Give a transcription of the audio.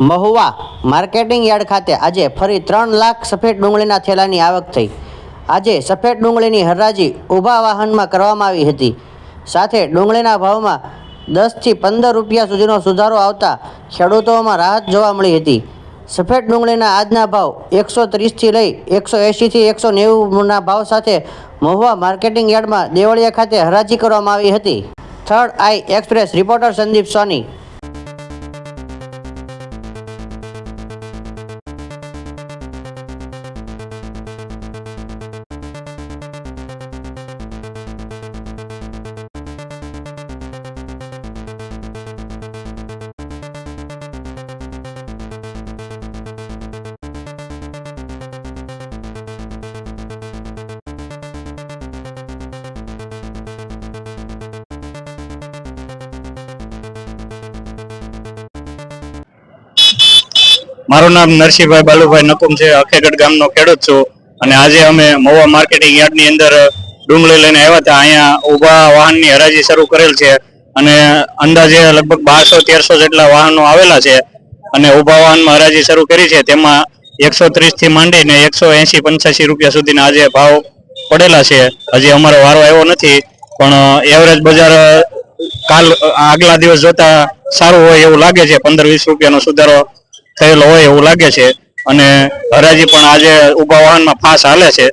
Mahuva marketing yard ખાતે આજે ફરી ત્રણ લાખ સફેદ ડુંગળીના થેલાની આવક થઈ. આજે સફેદ ડુંગળીની હરાજી ઊભા વાહનમાં કરવામાં આવી હતી. સાથે ડુંગળીના ભાવમાં દસથી પંદર રૂપિયા સુધીનો સુધારો આવતા ખેડૂતોમાં રાહત જોવા મળી હતી. સફેદ ડુંગળીના આજના ભાવ એકસો ત્રીસથી લઈ એકસો એંશીથી એકસો નેવુંના ભાવ સાથે મહુવા માર્કેટિંગ યાર્ડમાં દેવળિયા ખાતે હરાજી કરવામાં આવી હતી. Third eye express reporter Sandeep Soni. મારું નામ નરસિંહભાઈ બાલુભાઈ નકુમ છે. અખેગઢ ગામનો ખેડૂત છું. અને આજે અમે મહુવા માર્કેટિંગ યાર્ડની અંદર ડુંગળી લઈને આવ્યા હતા. અહીંયા ઊભા વાહનની હરાજી શરૂ કરેલ છે. અને અંદાજે લગભગ બારસો, તેરસો જેટલા વાહનો આવેલા છે. અને ઊભા વાહનમાં હરાજી શરૂ કરી છે. તેમાં એકસો ત્રીસથી માંડીને એકસો એંશી, પંચ્યાસી રૂપિયા સુધીના આજે ભાવ પડેલા છે. હજી અમારો વારો આવ્યો નથી. પણ એવરેજ બજાર કાલ આગલા દિવસ જોતા સારું હોય એવું લાગે છે. પંદર, વીસ રૂપિયાનો સુધારો થયેલો હોય એવું લાગે છે. અને હરાજી પણ આજે ઊભા વાહનમાં ફાસ હાલે છે.